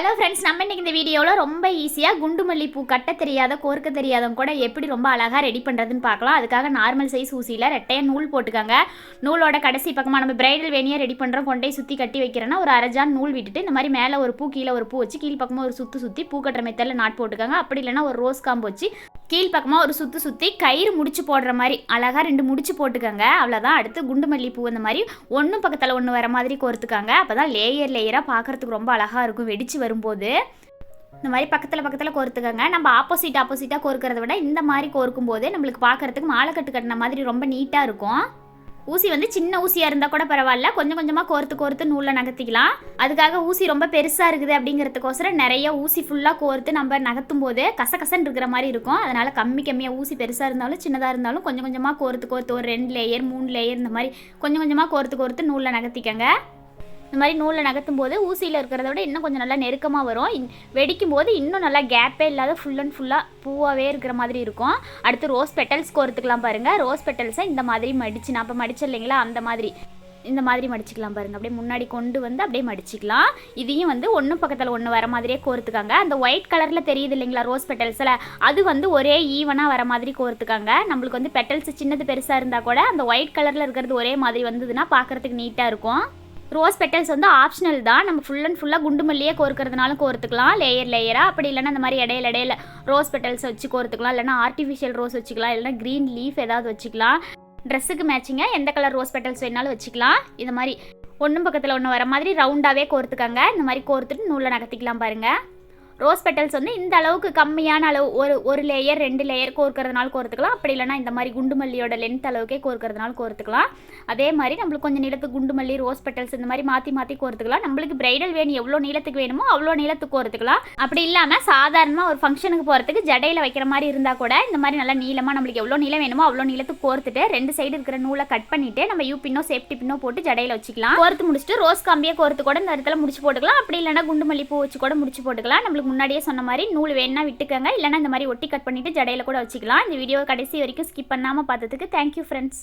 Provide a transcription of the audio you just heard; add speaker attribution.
Speaker 1: Hello friends நம்ம இன்றைக்கி இந்த வீடியோவில் ரொம்ப ஈஸியாக குண்டு மல்லிப்பூ கட்ட தெரியாத கோர்க்க தெரியாதவங்க கூட எப்படி ரொம்ப அழகாக ரெடி பண்ணுறதுன்னு பார்க்கலாம். அதுக்காக நார்மல் சைஸ் ஊசியில் ரெட்டையாக நூல் போட்டுக்கோங்க. நூலோட கடைசி பக்கமாக நம்ம பிரைடல் வேணியாக ரெடி பண்ணுறோம் கொண்டே சுற்றி கட்டி வைக்கிறோன்னா ஒரு அரைஜான் நூல் விட்டுட்டு இந்த மாதிரி மேலே ஒரு பூ கீழே ஒரு பூ வச்சு கீழ் பக்கமாக ஒரு சுற்றி சுற்றி பூ கட்டுற மெத்தடில் நாட் போட்டுக்கோங்க. அப்படி இல்லைன்னா ஒரு ரோஸ் காம்பு வச்சு கீழ் பக்கமாக ஒரு சுற்றி சுற்றி கயிறு முடிச்சு போடுற மாதிரி அழகாக ரெண்டு முடிச்சு போட்டுக்கோங்க. அவ்வளோதான் அடுத்து குண்டு மல்லி பூ இந்த மாதிரி ஒன்று பக்கத்தில் ஒன்று வர மாதிரி கோர்த்துக்காங்க. அப்போ தான் லேயர் லேயராக பார்க்குறதுக்கு ரொம்ப அழகாக இருக்கும். வெடிச்சு வரும்போது. இந்த மாதிரி பக்கத்தில் பக்கத்தில் கோர்த்துக்கோங்க. நம்ம ஆப்போசிட் ஆப்போசிட்டாக கோர்க்கிறத விட இந்த மாதிரி கோர்க்கும் போது நம்மளுக்கு பார்க்குறதுக்கு மாலை கட்டு கட்டின மாதிரி ரொம்ப நீட்டாக இருக்கும். ஊசி வந்து சின்ன ஊசியாக இருந்தால் கூட பரவாயில்ல. கொஞ்சம் கொஞ்சமாக கோர்த்து கோர்த்து நூலில் நகர்த்திக்கலாம். அதுக்காக ஊசி ரொம்ப பெருசாக இருக்குது அப்படிங்கிறதுக்கோசரம் நிறைய ஊசி ஃபுல்லாக கோர்த்து நம்ம நகர்த்தும் போது கசகசன்னு இருக்கிற மாதிரி இருக்கும். அதனால் கம்மி கம்மியாக ஊசி பெருசாக இருந்தாலும் சின்னதாக இருந்தாலும் கொஞ்சம் கொஞ்சமாக கோர்த்து கோர்த்து ஒரு ரெண்டு லேயர் மூணு லேயர் இந்த மாதிரி கொஞ்சம் கொஞ்சமாக கோர்த்து கோர்த்து நூலில் நகர்த்திக்கங்க. இந்த மாதிரி நூலில் நகர்த்தும் போது ஊசியில் இருக்கிறத விட இன்னும் கொஞ்சம் நல்லா நெருக்கமாக வரும். வெடிக்கும் போது இன்னும் நல்லா கேப்பே இல்லாத ஃபுல் அண்ட் ஃபுல்லாக பூவாகவே இருக்கிற மாதிரி இருக்கும். அடுத்து ரோஸ் பெட்டல்ஸ் கோர்த்துக்கலாம் பாருங்கள் ரோஸ் பெட்டல்ஸை இந்த மாதிரி மடிச்சு நான் இப்போ மடிச்சு இல்லைங்களா? அந்த மாதிரி இந்த மாதிரி மடிச்சுக்கலாம் பாருங்க. அப்படியே முன்னாடி கொண்டு வந்து அப்படியே மடிச்சிக்கலாம். இதையும் வந்து ஒன்று பக்கத்தில் ஒன்று வர மாதிரியே கோர்த்துக்காங்க. அந்த ஒயிட் கலரில் தெரியுது இல்லைங்களா ரோஸ் பெட்டல்ஸில் அது வந்து ஒரே ஈவனாக வர மாதிரி கோர்த்துக்காங்க. நம்மளுக்கு வந்து பெட்டல்ஸ் சின்னது பெருசாக இருந்தால் கூட அந்த ஒயிட் கலரில் இருக்கிறது ஒரே மாதிரி வந்ததுன்னா பார்க்குறதுக்கு நீட்டாக இருக்கும். ரோஸ் பெட்டல்ஸ் வந்து ஆப்ஷனல் தான். நம்ம ஃபுல் அண்ட் ஃபுல்லாக குண்டு மல்லியே கோர்க்கறதுனாலும் கோர்த்துக்கலாம். லேயர் லேயராக அப்படி இல்லைனா இந்த மாதிரி இடையில இடையில ரோஸ் பெட்டல்ஸ் வச்சு கோர்த்துக்கலாம். இல்லைனா ஆர்டிஃபிஷியல் ரோஸ் வச்சுக்கலாம். இல்லைன்னா க்ரீன் லீஃப் ஏதாவது வச்சுக்கலாம். ட்ரெஸ்ஸுக்கு மேட்சிங்காக எந்த கலர் ரோஸ் பெட்டல்ஸ் வேணாலும் வச்சுக்கலாம். இந்த மாதிரி ஒன்றும் பக்கத்தில் ஒன்று வர மாதிரி ரவுண்டாகவே கோர்த்துக்கங்க. இந்த மாதிரி கோர்த்துட்டு நூலில் நகர்த்திக்கலாம் பாருங்கள் ரோஸ் பெட்டல்ஸ் வந்து இந்த அளவுக்கு கம்மியான அளவு ஒரு ஒரு லேயர் ரெண்டு லேயர் கோர்க்கறதுனால கோர்த்துக்கலாம். அப்படி இல்லைன்னா இந்த மாதிரி குண்டு மல்லியோட லென்த் அளவுக்கே கோர்க்கறதுனால கோர்த்துக்கலாம். அதே மாதிரி நம்மளுக்கு கொஞ்சம் நீளத்துக்கு குண்டு மல்லி ரோஸ் பெட்டல்ஸ் இந்த மாதிரி மாற்றி மாற்றி கோர்த்துக்கலாம். நம்மளுக்கு பிரைடல் வேணும் எவ்வளோ நீளத்துக்கு வேணுமோ அவ்வளோ நீளத்துக்கு கோர்த்துக்கலாம். அப்படி இல்லாமல் சாதாரணமாக ஒரு ஃபங்க்ஷனுக்கு போகிறதுக்கு ஜடையில் வைக்கிற மாதிரி இருந்தால் கூட இந்த மாதிரி நல்லா நீளமாக நம்மளுக்கு எவ்வளோ நீளம் வேணுமோ அவ்வளோ நீளத்துக்கு கோர்த்துட்டு ரெண்டு சைடு இருக்கிற நூலை கட் பண்ணிட்டு நம்ம யூ பின்னோ சேஃப்டி பின்னோ போட்டு ஜடையில் வச்சுக்கலாம். கோர்த்து முடிச்சுட்டு ரோஸ் காம்பியே கோர்த்து கூட இந்த இடத்துல முடிச்சு போட்டுக்கலாம். அப்படி இல்லைனா குண்டு மல்லி பூ வச்சு கூட முடிச்சு போட்டுக்கலாம். நம்மளுக்கு முன்னாடியே சொன்ன மாதிரி நூல் வேணா விட்டுக்கங்க. இல்லைன்னா இந்த மாதிரி ஒட்டி கட் பண்ணிட்டு ஜடையில் கூட வச்சுக்கலாம். இந்த வீடியோ கடைசி வரைக்கும் ஸ்கிப் பண்ணாமல் பார்த்ததுக்கு தேங்க்யூ ஃப்ரெண்ட்ஸ்